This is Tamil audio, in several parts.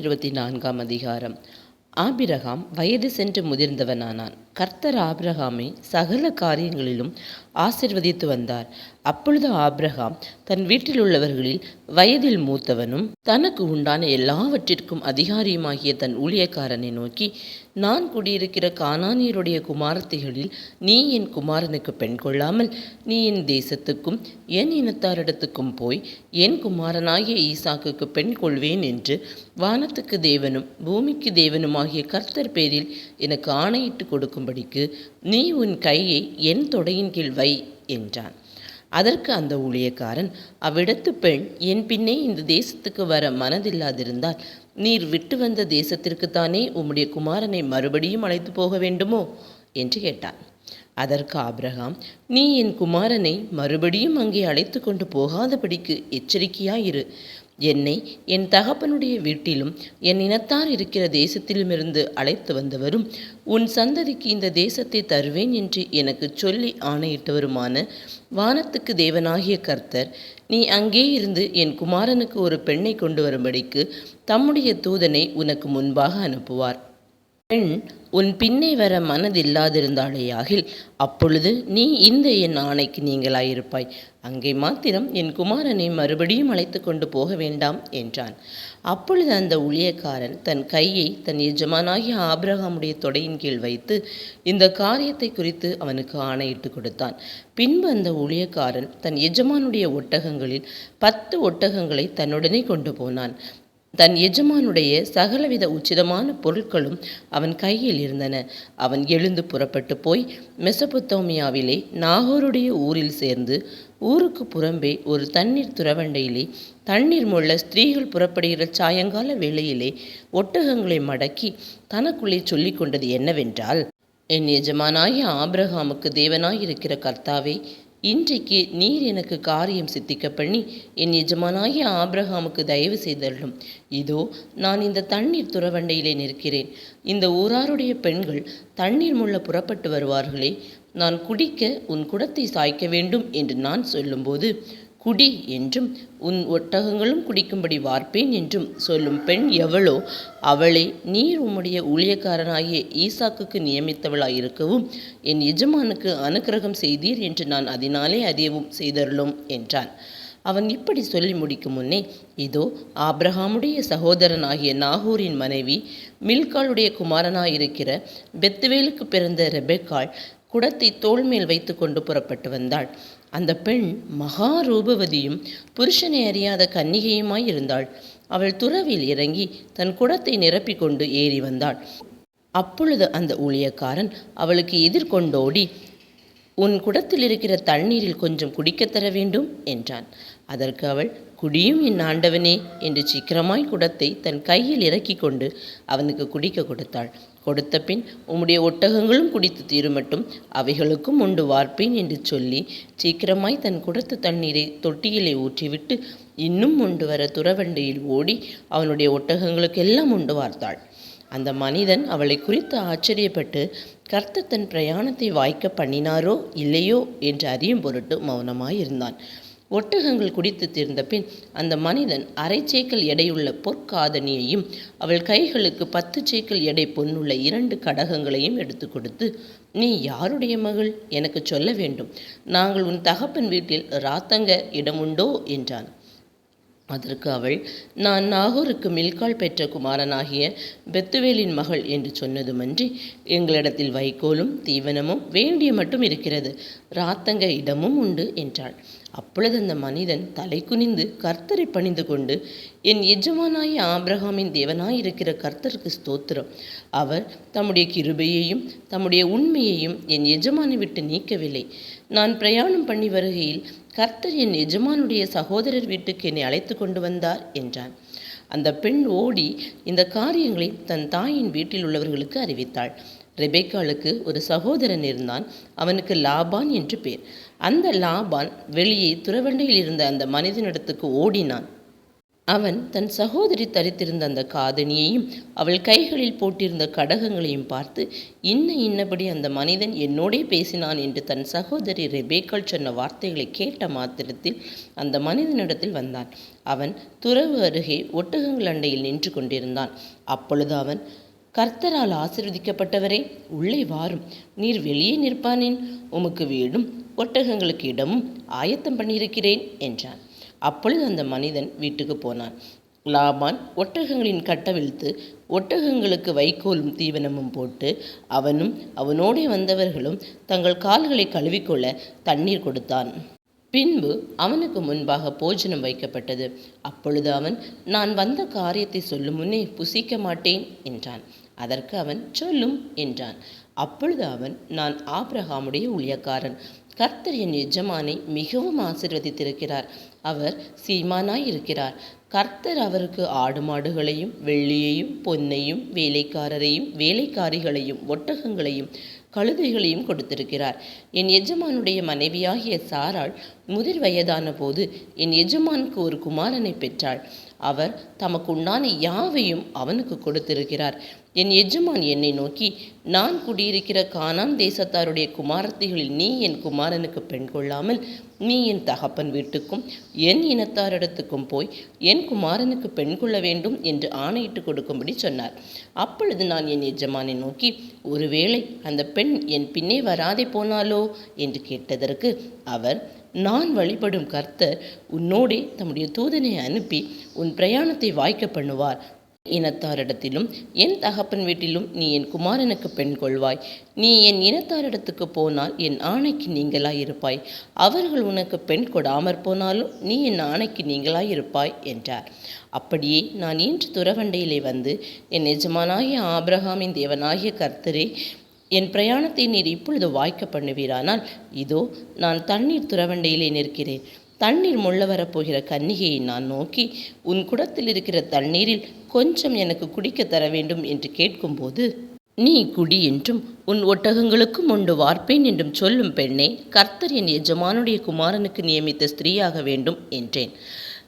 இருபத்தி நான்காம் அதிகாரம். ஆபிரகாம் வயது சென்று முதிர்ந்தவனானான். கர்த்தர் ஆபிரகாமை சகல காரியங்களிலும் ஆசிர்வதித்து வந்தார். அப்பொழுது ஆப்ரஹாம் தன் வீட்டில் உள்ளவர்களில் வயதில் மூத்தவனும் தனக்கு உண்டான எல்லாவற்றிற்கும் அதிகாரியுமாகிய தன் ஊழியக்காரனை நோக்கி நான் குடியிருக்கிற கானானியருடைய குமாரத்திகளில் நீ என் குமாரனுக்கு பெண் கொள்ளாமல் நீ என் தேசத்துக்கும் என் இனத்தாரிடத்துக்கும் போய் என் குமாரனாகிய ஈசாக்குக்கு பெண் கொள்வேன் என்று வானத்துக்கு தேவனும் பூமிக்கு தேவனுமாகிய கர்த்தர் பேரில் எனக்கு ஆணையிட்டு கொடுக்கும்படிக்கு நீ உன் கையை என் தொடையின் கீழ் வை என்றான். அதற்கு அந்த ஊழியக்காரன் அவ்விடத்து பெண் என் பின்னே இந்த தேசத்துக்கு வர மனதில்லாதிருந்தால் நீர் விட்டு வந்த தேசத்திற்குத்தானே உம்முடைய குமாரனை மறுபடியும் அழைத்து போக வேண்டுமோ? என்று கேட்டான். அதற்கு ஆபிரகாம் நீ என் குமாரனை மறுபடியும் அங்கே அழைத்து கொண்டு போகாதபடிக்கு எச்சரிக்கையாயிரு. என்னை என் தகப்பனுடைய வீட்டிலும் என் இனத்தார் இருக்கிற தேசத்திலுமிருந்து அழைத்து வந்தவரும் உன் சந்ததிக்கு இந்த தேசத்தை தருவேன் என்று எனக்கு சொல்லி ஆணையிட்டவருமான வானத்துக்கு தேவனாகிய கர்த்தர் நீ அங்கே இருந்து என் குமாரனுக்கு ஒரு பெண்ணை கொண்டு வரும்படிக்கு தம்முடைய தூதனை உனக்கு முன்பாக அனுப்புவார். பெண் உன் பின்னே வர மனதில்லாதிருந்தாளேயாகில் அப்பொழுது நீ இந்த என் ஆணைக்கு நீங்களாயிருப்பாய். அங்கே மாத்திரம் என் குமாரனை மறுபடியும் அழைத்து கொண்டு போக வேண்டாம் என்றான். அப்பொழுது அந்த ஊழியக்காரன் தன் கையை தன் எஜமானாகிய ஆபிரகாமுடைய தொடையின் கீழ் வைத்து இந்த காரியத்தை குறித்து அவனுக்கு ஆணையிட்டு கொடுத்தான். பின்பு அந்த ஊழியக்காரன் தன் எஜமானுடைய ஒட்டகங்களில் பத்து ஒட்டகங்களை தன்னுடனே கொண்டு போனான். தன் எஜமானுடைய சகலவித உச்சிதமான பொருட்களும் அவன் கையில் இருந்தன. அவன் எழுந்து புறப்பட்டு போய் மெசபுத்தோமியாவிலே நாகோருடைய ஊரில் சேர்ந்து ஊருக்கு புறம்பே ஒரு தண்ணீர் துறவண்டையிலே தண்ணீர் முள்ள ஸ்திரீகள் புறப்படுகிற சாயங்கால வேளையிலே ஒட்டகங்களை மடக்கி தனக்குள்ளே சொல்லிக் கொண்டது என்னவென்றால் என் எஜமானாய ஆபிரகாமுக்கு தேவனாயிருக்கிற கர்த்தாவே இன்றைக்கு நீர் எனக்கு காரியம் சித்திக்க பண்ணி என் எஜமானாகிய ஆபிரகாமுக்கு தயவு செய்தள்ளும் இதோ நான் இந்த தண்ணீர் துறவண்டையிலே நிற்கிறேன். இந்த ஊராருடைய பெண்கள் தண்ணீர் முள்ள புறப்பட்டு வருவார்களே நான் குடிக்க உன் குடத்தை சாய்க்க வேண்டும் என்று நான் சொல்லும்போது குடி என்றும் உன் ஒட்டகங்களும் குடிக்கும்படி வார்ப்பேன் என்றும் சொல்லும் பெண் எவளோ அவளை நீர் உம்முடைய ஊழியக்காரனாகிய ஈசாக்குக்கு நியமித்தவளாயிருக்கவும் என் எஜமானுக்கு அனுக்கிரகம் செய்தீர் என்று நான் அதனாலே அறியவும் செய்தருளும் என்றான். அவன் இப்படி சொல்லி முடிக்கும் முன்னே இதோ ஆப்ரஹாமுடைய சகோதரனாகிய நாகூரின் மனைவி மில்காளுடைய குமாரனாயிருக்கிற பெத்துவேலுக்கு பிறந்த ரெபெக்காள் குடத்தை தோள் மேல் வைத்து கொண்டு புறப்பட்டு வந்தாள். அந்த பெண் மகா ரூபவதியும் புருஷனை அறியாத கன்னிகையுமாய் இருந்தாள். அவள் துறவில் இறங்கி தன் குடத்தை நிரப்பிக் கொண்டு ஏறி வந்தாள். அப்பொழுது அந்த ஊழியக்காரன் அவளுக்கு எதிர்கொண்டோடி உன் குடத்தில் இருக்கிற தண்ணீரில் கொஞ்சம் குடிக்கத் தர வேண்டும் என்றான். அதற்கு அவள் குடியும் என் ஆண்டவனே என்று சீக்கிரமாய் குடத்தை தன் கையில் இறக்கி கொண்டு அவனுக்கு குடிக்க கொடுத்தாள். கொடுத்த பின் உம்முடைய ஒட்டகங்களும் குடித்து தீருமட்டும் அவைகளுக்கும் உண்டு வார்ப்பேன் என்று சொல்லி சீக்கிரமாய் தன் குடத்து தண்ணீரை தொட்டியிலே ஊற்றிவிட்டு இன்னும் உண்டு வர துறவண்டையில் ஓடி அவனுடைய ஒட்டகங்களுக்கெல்லாம் உண்டு வார்த்தாள். அந்த மனிதன் அவளை குறித்து ஆச்சரியப்பட்டு கர்த்தர் தன் பிரயாணத்தை வாய்க்க பண்ணினாரோ இல்லையோ என்று அறியும் பொருட்டு மௌனமாயிருந்தான். ஒட்டகங்கள் குடித்து தீர்ந்த பின் அந்த மனிதன் அரை சேக்கல் எடையுள்ள பொற்காதனியையும் அவள் கைகளுக்கு பத்து சேக்கல் எடை பொன்னுள்ள இரண்டு கடகங்களையும் எடுத்து கொடுத்து நீ யாருடைய மகள்? எனக்கு சொல்ல வேண்டும். நாங்கள் உன் தகப்பன் வீட்டில் ராத்தங்க இடமுண்டோ என்றான். அதற்கு அவள் நான் நாகூருக்கு மில்கால் பெற்ற குமாரனாகிய பெத்துவேலின் மகள் என்று சொன்னதுமன்றி எங்களிடத்தில் வைக்கோலும் தீவனமும் வேண்டிய மட்டும் இருக்கிறது. ராத்தங்க இடமும் உண்டு என்றாள். அப்பொழுது அந்த மனிதன் தலை குனிந்து கர்த்தரை பணிந்து கொண்டு என் எஜமானாய ஆபிரகாமின் தேவனாயிருக்கிற கர்த்தருக்கு ஸ்தோத்திரம். அவர் தம்முடைய கிருபையையும் தம்முடைய உண்மையையும் என் எஜமானை விட்டு நீக்கவில்லை. நான் பிரயாணம் பண்ணி வருகையில் கர்த்தர் என் எஜமானுடைய சகோதரர் வீட்டுக்கு என்னை அழைத்து கொண்டு வந்தார் என்றான். அந்த பெண் ஓடி இந்த காரியங்களை தன் தாயின் வீட்டில் உள்ளவர்களுக்கு அறிவித்தாள். ரெபேக்காளுக்கு ஒரு சகோதரன் இருந்தான். அவனுக்கு லாபான் என்று பேர். அந்த லாபான் வெளியே துறவண்டியில் இருந்த அந்த மனிதனிடத்துக்கு ஓடினான். அவன் தன் சகோதரி தரித்திருந்த அந்த காதணியையும் அவள் கைகளில் போட்டிருந்த கடகங்களையும் பார்த்து இன்ன இன்னபடி அந்த மனிதன் என்னோடே பேசினான் என்று தன் சகோதரி ரெபேக்கள் சொன்ன வார்த்தைகளை கேட்ட மாத்திரத்தில் அந்த மனிதனிடத்தில் வந்தான். அவன் துறவு அருகே ஒட்டகங்கள் அண்டையில் நின்று கொண்டிருந்தான். அப்பொழுது அவன் கர்த்தரால் ஆசிர்வதிக்கப்பட்டவரே உள்ளே வாரும். நீர் வெளியே நிற்பானேன். உமக்கு வீடும் ஒட்டகங்களுக்கு இடமும் ஆயத்தம் பண்ணியிருக்கிறேன் என்றான். அப்பொழுது அந்த மனிதன் வீட்டுக்கு போனான். லாபான் ஒட்டகங்களின் கட்டவிழ்த்து ஒட்டகங்களுக்கு வைக்கோலும் தீவனமும் போட்டு அவனும் அவனோடே வந்தவர்களும் தங்கள் கால்களை கழுவிக்கொள்ள தண்ணீர் கொடுத்தான். பின்பு அவனுக்கு முன்பாக போஜனம் வைக்கப்பட்டது. அப்பொழுது அவன் நான் வந்த காரியத்தை சொல்லும் முன்னே புசிக்க மாட்டேன் என்றான். அதற்கு அவன் சொல்லும் என்றான். அப்பொழுது அவன் நான் ஆப்ரஹாமுடைய ஊழியக்காரன். கர்த்தர் என் எஜமானை மிகவும் ஆசிர்வதித்திருக்கிறார். அவர் சீமானாய் இருக்கிறார் கர்த்தர் அவருக்கு ஆடு மாடுகளையும் வெள்ளியையும் பொன்னையும் வேலைக்காரரையும் வேலைக்காரிகளையும் ஒட்டகங்களையும் கழுதைகளையும் கொடுத்திருக்கிறார். என் எஜமானுடைய மனைவியாகிய சாராள் முதிர் வயதான போது என் எஜமானுக்கு ஒரு குமாரனை பெற்றாள். அவர் தமக்குண்டான யாவையும் அவனுக்கு கொடுத்திருக்கிறார். என் எஜமான் என்னை நோக்கி நான் குடியிருக்கிற கானான் தேசத்தாருடைய குமாரத்திகளில் நீ என் குமாரனுக்கு பெண் கொள்ளாமல் நீ என் தகப்பன் வீட்டுக்கும் என் இனத்தாரிடத்துக்கும் போய் என் குமாரனுக்கு பெண் கொள்ள வேண்டும் என்று ஆணையிட்டு கொடுக்கும்படி சொன்னார். அப்பொழுது நான் என் எஜமானை நோக்கி ஒருவேளை அந்த பெண் என் பின்னே வராதே போனாலோ? என்று கேட்டதற்கு அவர் நான் வழிபடும் கர்த்தர் உன்னோடே தம்முடைய தூதனை அனுப்பி உன் பிரயாணத்தை வாய்க்க பண்ணுவார். இனத்தாரிடத்திலும் என் தகப்பன் வீட்டிலும் நீ என் குமாரனுக்கு பெண் கொள்வாய். நீ என் இனத்தாரிடத்துக்கு போனால் என் ஆணைக்கு நீங்களாய் இருப்பாய் அவர்கள் உனக்கு பெண் கொடாமற் போனாலும் நீ என் ஆணைக்கு நீங்களாய் இருப்பாய் என்றார். அப்படியே நான் இன்று துறவண்டையிலே வந்து என் எஜமானாகிய ஆபிரகாமின் தேவனாகிய கர்த்தரே என் பிரயாணத்தை நீர் இப்பொழுது வாய்க்க பண்ணுவீரானால் இதோ நான் தண்ணீர் துறவண்டையிலே நிற்கிறேன். தண்ணீர் முள்ள வரப்போகிற கன்னிகையை நான் நோக்கி உன் குடத்தில் இருக்கிற தண்ணீரில் கொஞ்சம் எனக்கு குடிக்க தர வேண்டும் என்று கேட்கும்போது நீ குடி என்றும் உன் ஒட்டகங்களுக்கும் உண்டு வார்ப்பேன் என்றும் சொல்லும் பெண்ணே கர்த்தர் என் எஜமானுடைய குமாரனுக்கு நியமித்த ஸ்திரீயாக வேண்டும் என்றேன்.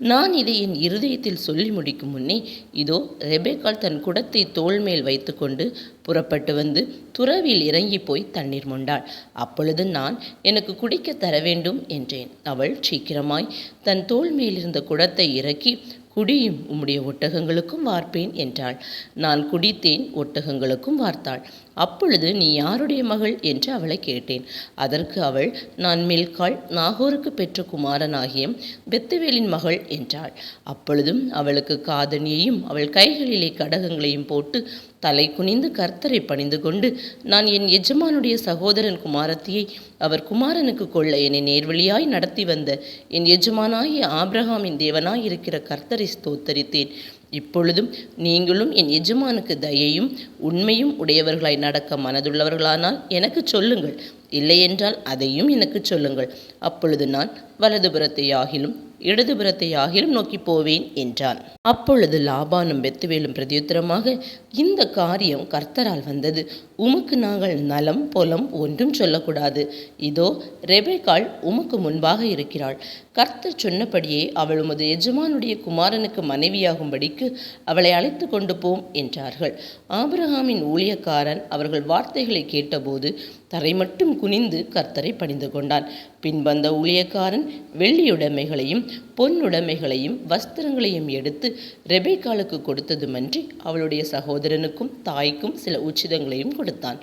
நான் இதை என் இருதயத்தில் சொல்லி முடிக்கும் முன்னே இதோ ரெபேக்கால் தன் குடத்தை தோல் மேல் வைத்துக்கொண்டு புறப்பட்டு வந்து துறவில் இறங்கி போய் தண்ணீர் மொண்டாள். அப்பொழுது நான் எனக்கு குடிக்க தர வேண்டும் என்றேன். அவள் சீக்கிரமாய் தன் தோல் மேலிருந்த குடத்தை இறக்கி குடியும் உம்முடைய ஒட்டகங்களுக்கும் வார்ப்பேன் என்றாள். நான் குடித்தேன் ஒட்டகங்களுக்கும் வார்த்தாள். அப்பொழுது நீ யாருடைய மகள் என்று அவளை கேட்டேன். அதற்கு அவள் நான் மில்காள் நாகூருக்கு பெற்ற குமாரனாகிய பெத்துவேலின் மகள் என்றாள். அப்பொழுதும் அவளுக்கு காதணியையும் அவள் கைகளிலே கடகங்களையும் போட்டு தலை குனிந்து கர்த்தரை பணிந்து கொண்டு நான் என் எஜமானுடைய சகோதரன் குமாரத்தியை அவர் குமாரனுக்கு கொள்ள என்னை நேர்வழியாய் நடத்தி வந்த என் எஜமானாகிய ஆப்ரஹாமின் தேவனாய் இருக்கிற கர்த்தரை ஸ்தோத்தரித்தேன். இப்பொழுதும் நீங்களும் என் எஜமானுக்கு தயையும் உண்மையும் உடையவர்களாய் நடக்க மனதுள்ளவர்களானால் எனக்கு சொல்லுங்கள். இல்லையென்றால் அதையும் எனக்கு சொல்லுங்கள். அப்பொழுது நான் வலதுபுறத்தை ஆகிலும் இடதுபுறத்தை ஆகிலும் நோக்கி போவேன் என்றான். அப்பொழுது லாபானும் பெத்துவேலும் பிரதியுத்தரமாக இந்த காரியம் கர்த்தரால் வந்தது. உமக்கு நாங்கள் நலம் பொலம் ஒன்றும் சொல்லக்கூடாது. இதோ ரெபேக்காள் உமக்கு முன்பாக இருக்கிறாள். கர்த்தர் சொன்னபடியே அவள் உமது எஜமானுடைய குமாரனுக்கு மனைவியாகும்படிக்கு அவளை அழைத்து கொண்டு போம் என்றார்கள். ஆபிரஹாமின் ஊழியக்காரன் அவர்கள் வார்த்தைகளை கேட்டபோது தரை மட்டும் குனிந்து கர்த்தரை பணிந்து கொண்டான். பின்வந்த ஊழியக்காரன் வெள்ளியுடைமைகளையும் பொன்னுடைமைகளையும் வஸ்திரங்களையும் எடுத்து ரெபேக்காளுக்கு கொடுத்ததுமன்றி அவளுடைய சகோதரனுக்கும் தாய்க்கும் சில உச்சிதங்களையும் கொடுத்தான்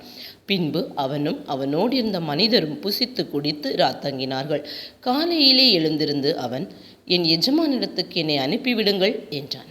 பின்பு அவனும் அவனோடு இருந்த மனிதரும் புசித்து குடித்து ராத்தங்கினார்கள் காலையிலே எழுந்திருந்து அவன் என் எஜமானிடத்துக்கு என்னை அனுப்பிவிடுங்கள் என்றான்.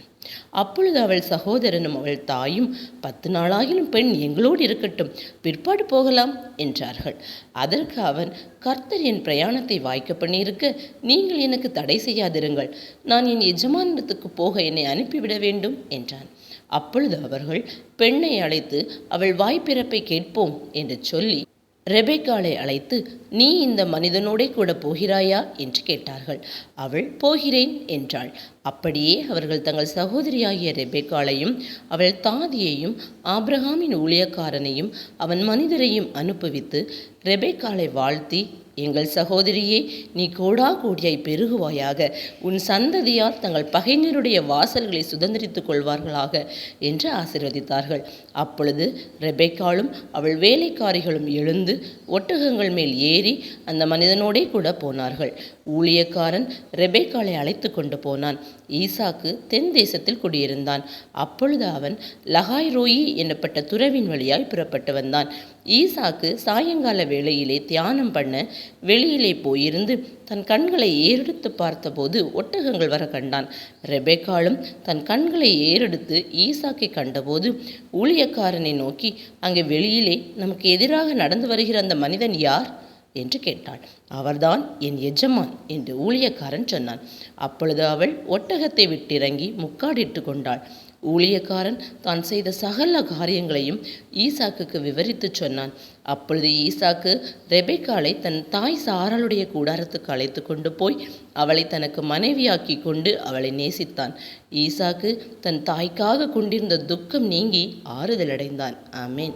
அப்பொழுது அவள் சகோதரனும் அவள் தாயும் பத்து நாளாகிலும் பெண் எங்களோடு இருக்கட்டும் பிற்பாடு போகலாம் என்றார்கள். அதற்கு அவன் கர்த்தர் என் பிரயாணத்தை வாய்க்க பண்ணியிருக்க நீங்கள் எனக்கு தடை செய்யாதிருங்கள். நான் என் எஜமானிடத்துக்கு போக என்னை அனுப்பிவிட வேண்டும் என்றான். அப்பொழுது அவர்கள் பெண்ணை அழைத்து அவள் வாய்ப்பிறப்பை கேட்போம் என்று சொல்லி ரெபேக்காளை அழைத்து நீ இந்த மனிதனோடே கூட போகிறாயா? என்று கேட்டார்கள். அவள் போகிறேன் என்றாள். அப்படியே அவர்கள் தங்கள் சகோதரியாகிய ரெபெக்காளையும் அவள் தாதியையும் ஆப்ரஹாமின் ஊழியக்காரனையும் அவன் மனிதரையும் அனுப்புவித்து ரெபேக்காலை வாழ்த்தி எங்கள் சகோதரியே நீ கோடா கோடியாய் பெருகுவாயாக. உன் சந்ததியார் தங்கள் பகைஞருடைய வாசல்களை சுதந்திரித்துக் கொள்வார்களாக என்று ஆசீர்வதித்தார்கள். அப்பொழுது ரெபேக்காலும் அவள் வேலைக்காரிகளும் எழுந்து ஒட்டகங்கள் மேல் ஏறி அந்த மனிதனோடே கூட போனார்கள். ஊழியக்காரன் ரெபேக்காலை அழைத்து கொண்டு போனான். ஈசாக்கு தென் தேசத்தில் குடியிருந்தான். அப்பொழுது அவன் லகாய் ரோயி என்னப்பட்ட துறவின் வழியாய் புறப்பட்டு வந்தான். ஈசாக்கு சாயங்கால வேளையிலே தியானம் பண்ண வெளியிலே போயிருந்து தன் கண்களை ஏறெடுத்து பார்த்தபோது ஒட்டகங்கள் வர கண்டான். ரெபேக்காலும் தன் கண்களை ஏறெடுத்து ஈசாக்கை கண்டபோது ஊழியக்காரனை நோக்கி அங்கே வெளியிலே நமக்கு எதிராக நடந்து வருகிற அந்த மனிதன் யார்? என்று கேட்டாள். அவர்தான் என் எஜமான் என்று ஊழியக்காரன் சொன்னான். அப்பொழுது அவள் ஒட்டகத்தை விட்டிறங்கி முக்காடிட்டு கொண்டாள். ஊழியக்காரன் தான் செய்த சகல காரியங்களையும் ஈசாக்குக்கு விவரித்துச் சொன்னான். அப்பொழுது ஈசாக்கு ரெபேக்காலை தன் தாய் சாராளுடைய கூடாரத்துக்கு அழைத்து கொண்டு போய் அவளை தனக்கு மனைவியாக்கி கொண்டு அவளை நேசித்தான். ஈசாக்கு தன் தாய்க்காக கொண்டிருந்த துக்கம் நீங்கி ஆறுதலடைந்தான். ஆமேன்.